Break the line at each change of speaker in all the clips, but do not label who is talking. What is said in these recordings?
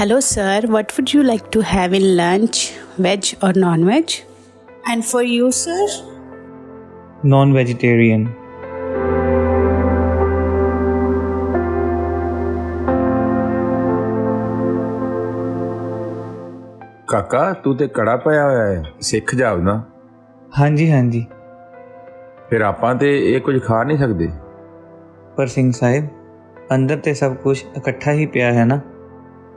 Hello, sir. What would you like to have in lunch? Veg or non veg? And for you, sir?
non vegetarian
ਕਾਕਾ ਤੂੰ ਤੇ ਕੜਾ ਪਿਆ ਹੋਇਆ ਹੈ ਸਿੱਖ ਜਾਵਦਾ
ਹਾਂਜੀ ਹਾਂਜੀ
ਫਿਰ ਆਪਾਂ ਤੇ ਇਹ ਕੁਝ ਖਾ ਨਹੀਂ ਸਕਦੇ
ਪਰ ਸਿੰਘ ਸਾਹਿਬ ਅੰਦਰ ਤੇ ਸਭ ਕੁਝ ਇਕੱਠਾ ਹੀ ਪਿਆ ਹੈ ਨਾ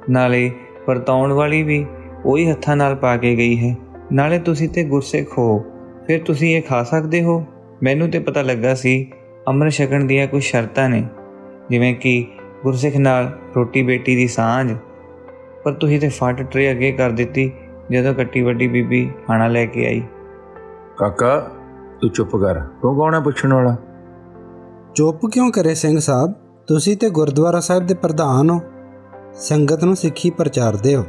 ਨਾਲੇ ਵਰਤਾਉਣ ਵਾਲੀ ਵੀ ਉਹੀ ਹੱਥਾਂ ਨਾਲ ਪਾ ਕੇ ਗਈ ਹੈ। ਨਾਲੇ ਤੁਸੀਂ ਤੇ ਗੁਰਸਿੱਖ ਹੋ ਫਿਰ ਤੁਸੀਂ ਇਹ ਖਾ ਸਕਦੇ ਹੋ? ਮੈਨੂੰ ਤੇ ਪਤਾ ਲੱਗਾ ਸੀ ਅੰਮ੍ਰਿਤ ਛਕਣ ਦੀਆਂ ਕੁਝ ਸ਼ਰਤਾਂ ਨੇ ਜਿਵੇਂ ਕਿ ਗੁਰਸਿੱਖ ਨਾਲ ਰੋਟੀ ਬੇਟੀ ਦੀ ਸਾਂਝ। ਪਰ ਤੁਸੀਂ ਤੇ ਫਟ ਟਰੇ ਅੱਗੇ ਕਰ ਦਿੱਤੀ ਜਦੋਂ ਕੱਟੀ ਵੱਡੀ ਬੀਬੀ ਖਾਣਾ ਲੈ ਕੇ ਆਈ।
ਕਾਕਾ ਤੂੰ ਚੁੱਪ ਕਰ। ਤੂੰ ਕੌਣ ਹੈ ਪੁੱਛਣ ਵਾਲਾ?
ਚੁੱਪ ਕਿਉਂ ਕਰੇ ਸਿੰਘ ਸਾਹਿਬ? ਤੁਸੀਂ ਤੇ ਗੁਰਦੁਆਰਾ ਸਾਹਿਬ ਦੇ ਪ੍ਰਧਾਨ ਹੋ। ਸੰਗਤ ਨੂੰ ਸਿੱਖੀ ਪ੍ਰਚਾਰ ਦਿਓ।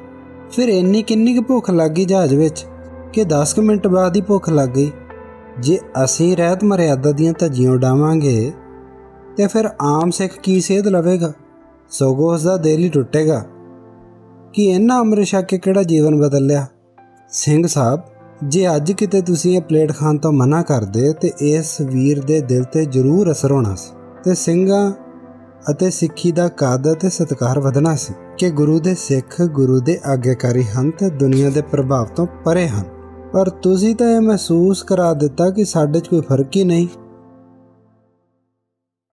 ਫਿਰ ਇੰਨੀ ਕਿੰਨੀ ਕੁ ਭੁੱਖ ਲੱਗੀ ਜਹਾਜ਼ ਵਿੱਚ ਕਿ 10 ਕੁ ਮਿੰਟ ਬਾਅਦ ਹੀ ਭੁੱਖ ਲੱਗ ਗਈ। ਜੇ ਅਸੀਂ ਰਹਿਤ ਮਰਿਆਦਾ ਦੀਆਂ ਧੱਜੀਆਂ ਉਡਾਵਾਂਗੇ, ਤੇ ਫਿਰ ਆਮ ਸਿੱਖ ਕੀ ਸੇਧ ਲਵੇਗਾ? ਸਗੋਂ ਉਸ ਦਾ ਦਿਲ ਹੀ ਟੁੱਟੇਗਾ। ਕਿ ਇਹਨਾਂ ਅੰਮ੍ਰਿਤ ਛਕ ਕੇ ਕਿਹੜਾ ਜੀਵਨ ਬਦਲ ਲਿਆ ਸਿੰਘ ਸਾਹਿਬ, ਜੇ ਅੱਜ ਕਿਤੇ ਤੁਸੀਂ ਇਹ ਪਲੇਟ ਖਾਣ ਤੋਂ ਮਨਾ ਕਰਦੇ, ਤੇ ਇਸ ਵੀਰ ਦੇ ਦਿਲ ਤੇ ਜ਼ਰੂਰ ਅਸਰ ਹੋਣਾ ਸੀ। ਤੇ ਸਿੰਘਾਂ ਅਤੇ ਸਿੱਖੀ ਦਾ ਕਾਦਰ ਅਤੇ ਸਤਿਕਾਰ ਵਧਣਾ ਸੀ ਕਿ ਗੁਰੂ ਦੇ ਸਿੱਖ, ਗੁਰੂ ਦੇ ਆਗਿਆਕਾਰੀ ਹਨ ਤੇ ਦੁਨੀਆ ਦੇ ਪ੍ਰਭਾਵ ਤੋਂ ਪਰੇ ਹਨ। ਪਰ ਤੁਸੀਂ ਤਾਂ ਇਹ ਮਹਿਸੂਸ ਕਰਾ ਦਿੱਤਾ ਕਿ ਸਾਡੇ 'ਚ ਕੋਈ ਫ਼ਰਕ ਹੀ ਨਹੀਂ।